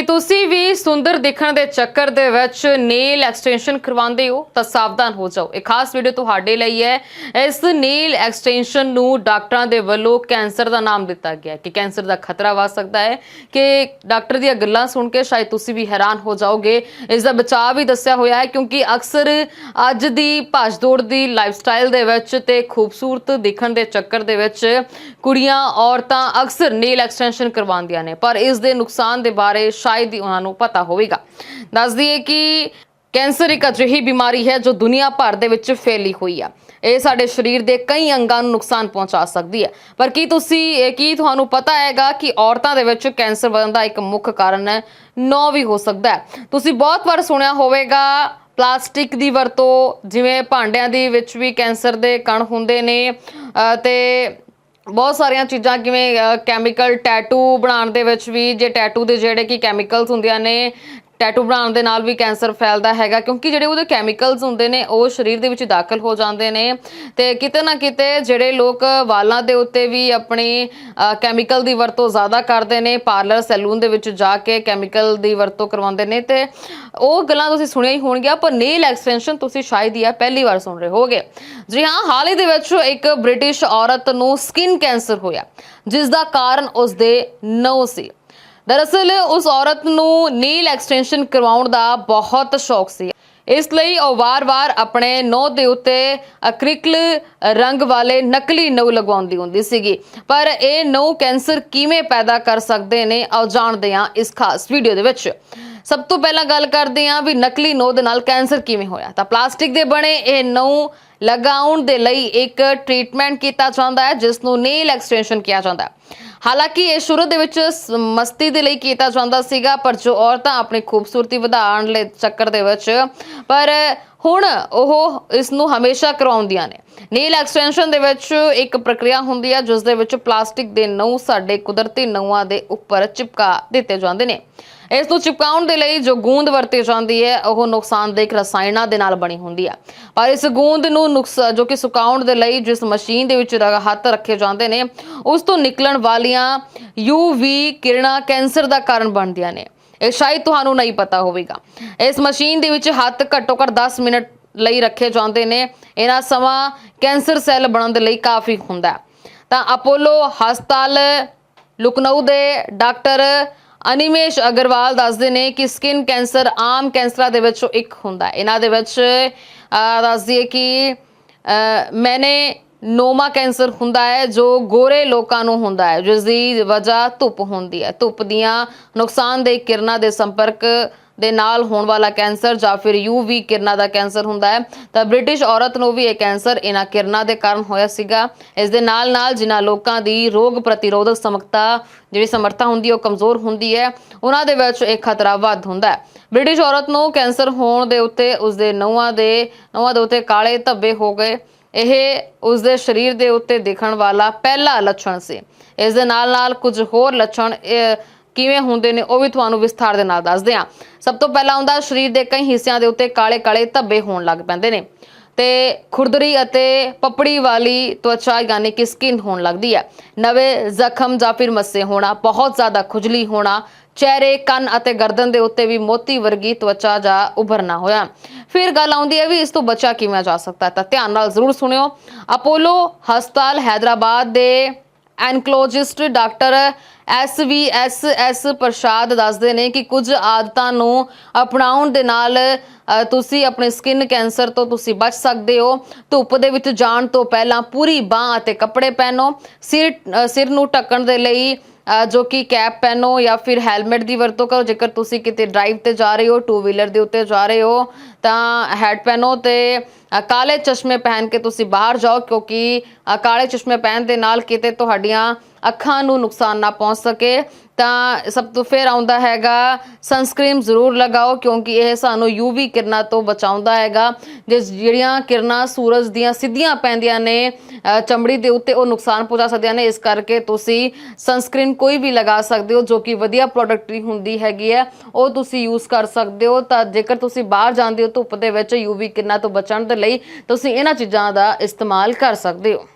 ਕੀ ਤੁਸੀਂ ਵੀ ਸੁੰਦਰ ਦਿਖਣ ਦੇ ਚੱਕਰ ਦੇ ਵਿੱਚ ਨੇਲ ਐਕਸਟੈਂਸ਼ਨ ਕਰਵਾਉਂਦੇ ਹੋ ਤਾਂ ਸਾਵਧਾਨ ਹੋ ਜਾਓ। ਇਹ ਖਾਸ ਵੀਡੀਓ ਤੁਹਾਡੇ ਲਈ ਹੈ। ਇਸ ਨੇਲ ਐਕਸਟੈਂਸ਼ਨ ਨੂੰ ਡਾਕਟਰਾਂ ਦੇ ਵੱਲੋਂ ਕੈਂਸਰ ਦਾ ਨਾਮ ਦਿੱਤਾ ਗਿਆ ਕਿ ਕੈਂਸਰ ਦਾ ਖਤਰਾ ਵੱਧ ਸਕਦਾ ਹੈ ਕਿ ਡਾਕਟਰ ਦੀਆਂ ਗੱਲਾਂ ਸੁਣ ਕੇ ਸ਼ਾਇਦ ਤੁਸੀਂ ਵੀ ਹੈਰਾਨ ਹੋ ਜਾਓਗੇ। ਇਸ ਦਾ ਬਚਾਅ ਵੀ ਦੱਸਿਆ ਹੋਇਆ ਹੈ ਕਿਉਂਕਿ ਅਕਸਰ ਅੱਜ ਦੀ ਭੱਜ-ਦੌੜ ਦੀ ਲਾਈਫਸਟਾਈਲ ਦੇ ਵਿੱਚ ਤੇ ਖੂਬਸੂਰਤ ਦਿਖਣ ਦੇ ਚੱਕਰ ਦੇ ਵਿੱਚ ਕੁੜੀਆਂ ਔਰਤਾਂ ਅਕਸਰ ਨੇਲ ਐਕਸਟੈਂਸ਼ਨ ਕਰਵਾਉਂਦੀਆਂ ਨੇ। ਪਰ ਇਸ ਦੇ ਨੁਕਸਾਨ ਦੇ ਬਾਰੇ ਸ਼ਾਇਦ ਹੀ ਉਹਨਾਂ ਨੂੰ ਪਤਾ ਹੋਵੇਗਾ। ਦੱਸ ਦਈਏ ਕਿ ਕੈਂਸਰ ਇੱਕ ਅਜਿਹੀ ਬਿਮਾਰੀ ਹੈ ਜੋ ਦੁਨੀਆ ਭਰ ਦੇ ਵਿੱਚ ਫੈਲੀ ਹੋਈ ਆ। ਇਹ ਸਾਡੇ ਸਰੀਰ ਦੇ ਕਈ ਅੰਗਾਂ ਨੂੰ ਨੁਕਸਾਨ ਪਹੁੰਚਾ ਸਕਦੀ ਹੈ। ਪਰ ਕੀ ਤੁਸੀਂ ਕੀ ਤੁਹਾਨੂੰ ਪਤਾ ਹੈਗਾ ਕਿ ਔਰਤਾਂ ਦੇ ਵਿੱਚ ਕੈਂਸਰ ਵਧਣ ਦਾ ਇੱਕ ਮੁੱਖ ਕਾਰਨ ਹੈ ਨੌ ਵੀ ਹੋ ਸਕਦਾ ਹੈ। ਤੁਸੀਂ ਬਹੁਤ ਵਾਰ ਸੁਣਿਆ ਹੋਵੇਗਾ ਪਲਾਸਟਿਕ ਦੀ ਵਰਤੋਂ ਜਿਵੇਂ ਭਾਂਡਿਆਂ ਦੇ ਵਿੱਚ ਵੀ ਕੈਂਸਰ ਦੇ ਕਣ ਹੁੰਦੇ ਨੇ ਅ, ਤੇ ਬਹੁਤ ਸਾਰੀਆਂ ਚੀਜ਼ਾਂ ਕਿਵੇਂ ਕੈਮੀਕਲ ਟੈਟੂ ਬਣਾਉਣ ਦੇ ਵਿੱਚ ਵੀ, ਜੇ ਟੈਟੂ ਦੇ ਜਿਹੜੇ ਕਿ ਕੈਮੀਕਲਸ ਹੁੰਦੀਆਂ ਨੇ ਟੈਟੂ ਬਣਾਉਣ ਦੇ ਨਾਲ ਵੀ ਕੈਂਸਰ ਫੈਲਦਾ ਹੈਗਾ, ਕਿਉਂਕਿ ਜਿਹੜੇ ਉਹਦੇ ਕੈਮੀਕਲਸ ਹੁੰਦੇ ਨੇ, ਉਹ ਸਰੀਰ ਦੇ ਵਿੱਚ ਦਾਖਲ ਹੋ ਜਾਂਦੇ ਨੇ। ਤੇ ਕਿਤੇ ਨਾ ਕਿਤੇ ਜਿਹੜੇ ਲੋਕ ਵਾਲਾਂ ਦੇ ਉੱਤੇ ਵੀ ਆਪਣੀ ਕੈਮੀਕਲ ਦੀ ਵਰਤੋਂ ਜ਼ਿਆਦਾ ਕਰਦੇ ਨੇ ਪਾਰਲਰ ਸੈਲੂਨ ਦੇ ਵਿੱਚ ਜਾ ਕੇ ਕੈਮੀਕਲ ਦੀ ਵਰਤੋਂ ਕਰਵਾਉਂਦੇ ਨੇ, ਤੇ ਉਹ ਗੱਲਾਂ ਤੁਸੀਂ ਸੁਣਿਆ ਹੀ ਹੋਣਗੀਆਂ, ਪਰ ਨੇਲ ਐਕਸਟੈਂਸ਼ਨ ਤੁਸੀਂ ਸ਼ਾਇਦ ਹੀ ਆ, ਪਹਿਲੀ ਵਾਰ ਸੁਣ ਰਹੇ ਹੋਗੇ ਜੀ ਹਾਂ, ਹਾਲ ਹੀ ਦੇ ਵਿੱਚ ਇੱਕ ਬ੍ਰਿਟਿਸ਼ ਔਰਤ ਨੂੰ ਸਕਿਨ ਕੈਂਸਰ ਹੋਇਆ ਜਿਸ ਦਾ ਕਾਰਨ ਉਸ ਦੇ ਨਹੁੰ ਸੀ। ਦਰਅਸਲ ਉਸ ਔਰਤ ਨੂੰ ਨੀਲ ਐਕਸਟੈਂਸ਼ਨ ਕਰਵਾਉਣ ਦਾ ਬਹੁਤ ਸ਼ੌਕ ਸੀ। ਇਸ ਲਈ ਉਹ ਵਾਰ-ਵਾਰ ਆਪਣੇ ਨਹੁੰ ਦੇ ਉੱਤੇ ਅਕ੍ਰਿਕਲ ਰੰਗ ਵਾਲੇ ਨਕਲੀ ਨਹੁੰ ਲਗਵਾਉਂਦੀ ਹੁੰਦੀ ਸੀਗੀ। ਪਰ ਇਹ ਨਹੁੰ ਕੈਂਸਰ ਕਿਵੇਂ ਪੈਦਾ ਕਰ ਸਕਦੇ ਨੇ, ਆਓ ਜਾਣਦੇ ਹਾਂ ਇਸ ਖਾਸ ਵੀਡੀਓ ਦੇ ਵਿੱਚ। ਸਭ ਤੋਂ ਪਹਿਲਾਂ ਗੱਲ ਕਰਦੇ ਹਾਂ ਵੀ ਨਕਲੀ ਨਹੁੰ ਦੇ ਨਾਲ ਕੈਂਸਰ ਕਿਵੇਂ ਹੋਇਆ। ਤਾਂ ਪਲਾਸਟਿਕ ਦੇ ਬਣੇ ਇਹ ਨਹੁੰ ਲਗਾਉਣ ਦੇ ਲਈ ਇੱਕ ਟ੍ਰੀਟਮੈਂਟ ਕੀਤਾ ਜਾਂਦਾ ਹੈ, ਜਿਸ ਨੂੰ ਨੇਲ ਐਕਸਟੈਂਸ਼ਨ ਕਿਹਾ ਜਾਂਦਾ ਹੈ। ਹਾਲਾਂਕਿ ਇਹ ਸ਼ੁਰੂ ਦੇ ਵਿੱਚ ਸ- ਮਸਤੀ ਦੇ ਲਈ ਕੀਤਾ ਜਾਂਦਾ ਸੀਗਾ, ਪਰ ਜੋ ਔਰਤਾਂ ਆਪਣੀ ਖੂਬਸੂਰਤੀ ਵਧਾਉਣ ਲਈ ਚੱਕਰ ਦੇ ਵਿੱਚ, ਪਰ ਹੁਣ ਉਹ ਇਸ ਨੂੰ ਹਮੇਸ਼ਾ ਕਰਵਾਉਂਦੀਆਂ ਨੇ। ਨੀਲ ਐਕਸਟੈਂਸ਼ਨ ਦੇ ਵਿੱਚ ਇੱਕ ਪ੍ਰਕਿਰਿਆ ਹੁੰਦੀ ਹੈ ਜਿਸ ਦੇ ਵਿੱਚ ਪਲਾਸਟਿਕ ਦੇ ਨਹੁੰ ਸਾਡੇ ਕੁਦਰਤੀ ਨਹੁੰਆਂ ਦੇ ਉੱਪਰ ਚਿਪਕਾ ਦਿੱਤੇ ਜਾਂਦੇ ਨੇ। ਇਸ ਨੂੰ ਚਿਪਕਾਉਣ ਦੇ ਲਈ ਜੋ ਗੂੰਦ ਵਰਤੀ ਜਾਂਦੀ ਹੈ, ਉਹ ਨੁਕਸਾਨਦਾਇਕ ਰਸਾਇਣਾਂ ਦੇ ਨਾਲ ਬਣੀ ਹੁੰਦੀ ਹੈ ਪਰ ਇਸ ਗੂੰਦ ਨੂੰ ਨੁਕਸ, ਜੋ ਕਿ ਸੁਕਾਉਣ ਦੇ ਲਈ ਜਿਸ ਮਸ਼ੀਨ ਦੇ ਵਿੱਚ ਹੱਥ ਰੱਖੇ ਜਾਂਦੇ ਨੇ, ਉਸ ਤੋਂ ਨਿਕਲਣ ਵਾਲੀਆਂ UV ਕਿਰਨਾਂ ਕੈਂਸਰ ਦਾ ਕਾਰਨ ਬਣਦੀਆਂ ਨੇ। ਇਹ ਸ਼ਾਇਦ ਤੁਹਾਨੂੰ ਨਹੀਂ ਪਤਾ ਹੋਵੇਗਾ। ਇਸ ਮਸ਼ੀਨ ਦੇ ਵਿੱਚ ਹੱਥ ਘੱਟੋ ਘੱਟ 10 ਮਿੰਟ ਲਈ ਰੱਖੇ ਜਾਂਦੇ ਨੇ। ਇਹਨਾਂ ਸਮਾਂ ਕੈਂਸਰ ਸੈੱਲ ਬਣਨ ਦੇ ਲਈ ਕਾਫੀ ਹੁੰਦਾ ਤਾਂ ਅਪੋਲੋ ਹਸਪਤਾਲ ਲੁਕਨਊ ਦੇ ਡਾਕਟਰ ਅਨਿਮੇਸ਼ ਅਗਰਵਾਲ ਦੱਸਦੇ ਨੇ ਕਿ ਸਕਿਨ ਕੈਂਸਰ ਆਮ ਕੈਂਸਰਾਂ ਦੇ ਵਿੱਚੋਂ ਇੱਕ ਹੁੰਦਾ ਇਹਨਾਂ ਦੇ ਵਿੱਚ ਅਹ, ਦੱਸ ਕਿ ਮੈਨੇ ਨੋਮਾ ਕੈਂਸਰ ਹੁੰਦਾ ਹੈ, ਜੋ ਗੋਰੇ ਲੋਕਾਂ ਨੂੰ ਹੁੰਦਾ ਹੈ ਜਿਸ ਦੀ ਵਜ੍ਹਾ ਧੁੱਪ ਹੁੰਦੀ ਹੈ। ਧੁੱਪ ਦੀਆਂ ਨੁਕਸਾਨਦੇਹ ਕਿਰਨਾਂ ਦੇ ਸੰਪਰਕ ਦੇ ਨਾਲ ਹੋਣ ਵਾਲਾ ਕੈਂਸਰ ਜਾਂ ਫਿਰ UV ਕਿਰਨਾਂ ਦਾ ਕੈਂਸਰ ਹੁੰਦਾ ਹੈ। ਤਾਂ ਬ੍ਰਿਟਿਸ਼ ਔਰਤ ਨੂੰ ਵੀ ਇਹ ਕੈਂਸਰ ਇਹਨਾਂ ਕਿਰਨਾਂ ਦੇ ਕਾਰਨ ਹੋਇਆ ਸੀਗਾ। ਇਸ ਦੇ ਨਾਲ ਨਾਲ ਜਿਨ੍ਹਾਂ ਲੋਕਾਂ ਦੀ ਰੋਗ ਪ੍ਰਤੀਰੋਧਕ ਸਮਰੱਥਾ, ਜਿਹੜੀ ਸਮਰੱਥਾ ਹੁੰਦੀ ਹੈ, ਉਹ ਕਮਜ਼ੋਰ ਹੁੰਦੀ ਹੈ, ਉਹਨਾਂ ਦੇ ਵਿੱਚ ਇਹ ਖਤਰਾ ਵੱਧ ਹੁੰਦਾ ਹੈ। ਬ੍ਰਿਟਿਸ਼ ਔਰਤ ਨੂੰ ਕੈਂਸਰ ਹੋਣ ਦੇ ਉੱਤੇ ਉਸਦੇ ਨਹੁੰਆਂ ਦੇ ਨਹੁੰਆਂ ਦੇ ਉੱਤੇ ਕਾਲੇ ਧੱਬੇ ਹੋ ਗਏ। ਇਹ ਉਸਦੇ ਸਰੀਰ ਦੇ ਉੱਤੇ ਦਿਖਣ ਵਾਲਾ ਪਹਿਲਾ ਲੱਛਣ ਸੀ। ਇਸ ਦੇ ਨਾਲ ਨਾਲ ਕੁਝ ਹੋਰ ਲੱਛਣ ਕਿਵੇਂ ਹੁੰਦੇ ਨੇ ਉਹ ਵੀ ਤੁਹਾਨੂੰ ਵਿਸਥਾਰ ਦੇ ਨਾਲ ਦੱਸਦੇ ਹਾਂ। ਸਭ ਤੋਂ ਪਹਿਲਾਂ ਹੁੰਦਾ, ਸਰੀਰ ਦੇ ਕਈ ਹਿੱਸਿਆਂ ਦੇ ਉੱਤੇ ਕਾਲੇ ਕਾਲੇ ਧੱਬੇ ਹੋਣ ਲੱਗ ਪੈਂਦੇ ਨੇ ਤੇ ਖੁਰਦਰੀ ਅਤੇ ਪਪੜੀ ਵਾਲੀ ਤਵਚਾ ਯਾਨੀ ਕਿ ਸਕਿਨ ਹੋਣ ਲੱਗਦੀ ਹੈ। ਨਵੇਂ ਜ਼ਖਮ ਜਾਂ ਫਿਰ ਮੱਸੇ ਹੋਣਾ, ਬਹੁਤ ਜ਼ਿਆਦਾ ਖੁਜਲੀ ਹੋਣਾ ਚਿਹਰੇ ਕੰਨ ਅਤੇ ਗਰਦਨ ਦੇ ਉੱਤੇ ਵੀ ਮੋਤੀ ਵਰਗੀ ਤਵਚਾ ਜਾਂ ਉਭਰਨਾ ਹੋਇਆ। ਫਿਰ ਗੱਲ ਆਉਂਦੀ ਹੈ ਵੀ ਇਸ ਤੋਂ ਬਚਾ ਕਿਵੇਂ ਜਾ ਸਕਦਾ ਹੈ? ਤਾਂ ਧਿਆਨ ਨਾਲ ਜ਼ਰੂਰ ਸੁਣਿਓ। ਅਪੋਲੋ ਹਸਪਤਾਲ ਹੈਦਰਾਬਾਦ ਦੇ ਐਨਕਲੋਜਿਸਟ doctor S V S S Prasad ਦੱਸਦੇ ਨੇ ਕਿ ਕੁਝ ਆਦਤਾਂ ਨੂੰ ਅਪਣਾਉਣ ਦੇ ਨਾਲ ਅ, ਤੁਸੀਂ ਆਪਣੇ ਸਕਿਨ ਕੈਂਸਰ ਤੋਂ ਤੁਸੀਂ ਬਚ ਸਕਦੇ ਹੋ। ਧੁੱਪ ਦੇ ਵਿੱਚ ਜਾਣ ਤੋਂ ਪਹਿਲਾਂ ਪੂਰੀ ਬਾਹ ਅਤੇ ਕੱਪੜੇ ਪਹਿਨੋ। ਸਿਰ ਸਿਰ ਨੂੰ ਢੱਕਣ ਦੇ ਲਈ ਜੋ ਕਿ ਕੈਪ ਪਹਿਨੋ ਜਾਂ ਫਿਰ ਹੈਲਮਟ ਦੀ ਵਰਤੋਂ ਕਰੋ। ਜੇਕਰ ਤੁਸੀਂ ਕਿਤੇ ਡਰਾਈਵ ਤੇ ਜਾ ਰਹੇ ਹੋ ਟੂ ਵੀਲਰ ਦੇ ਉੱਤੇ ਜਾ ਰਹੇ ਹੋ, ਤਾਂ ਹੈਡ ਪਹਿਨੋ ਤੇ ਕਾਲੇ ਚਸ਼ਮੇ ਪਹਿਨ ਕੇ ਤੁਸੀਂ ਬਾਹਰ ਜਾਓ, ਕਿਉਂਕਿ ਕਾਲੇ ਚਸ਼ਮੇ ਪਹਿਨ ਦੇ ਨਾਲ ਕਿਤੇ ਤੁਹਾਡੀਆਂ ਅੱਖਾਂ ਨੂੰ ਨੁਕਸਾਨ ਨਾ ਪਹੁੰਚ ਸਕੇ, ਤਾਂ ਸਭ ਤੋਂ ਫਿਰ ਆਉਂਦਾ ਹੈਗਾ ਸਨਸਕ੍ਰੀਨ ਜ਼ਰੂਰ ਲਗਾਓ, ਕਿਉਂਕਿ ਇਹ ਸਾਨੂੰ UV ਕਿਰਨਾਂ ਤੋਂ ਬਚਾਉਂਦਾ ਹੈਗਾ। ਜਿਸ ਜਿਹੜੀਆਂ ਕਿਰਨਾਂ ਸੂਰਜ ਦੀਆਂ ਸਿੱਧੀਆਂ ਪੈਂਦੀਆਂ ਨੇ ਚਮੜੀ ਦੇ ਉੱਤੇ ਉਹ ਨੁਕਸਾਨ ਪਹੁੰਚਾ ਸਕਦੀਆਂ ਨੇ। ਇਸ ਕਰਕੇ ਤੁਸੀਂ ਸਨਸਕ੍ਰੀਨ ਕੋਈ ਵੀ ਲਗਾ ਸਕਦੇ ਹੋ ਜੋ ਕਿ ਵਧੀਆ ਪ੍ਰੋਡਕਟ ਦੀ ਹੁੰਦੀ ਹੈਗੀ ਹੈ, ਉਹ ਤੁਸੀਂ ਯੂਜ਼ ਕਰ ਸਕਦੇ ਹੋ। ਤਾਂ ਜੇਕਰ ਤੁਸੀਂ ਬਾਹਰ ਜਾਂਦੇ ਹੋ ਧੁੱਪ ਦੇ ਵਿੱਚ UV ਕਿਰਨਾਂ ਤੋਂ ਬਚਣ ਦੇ ਲਈ, ਤੁਸੀਂ ਇਹਨਾਂ ਚੀਜ਼ਾਂ ਦਾ ਇਸਤੇਮਾਲ ਕਰ ਸਕਦੇ ਹੋ।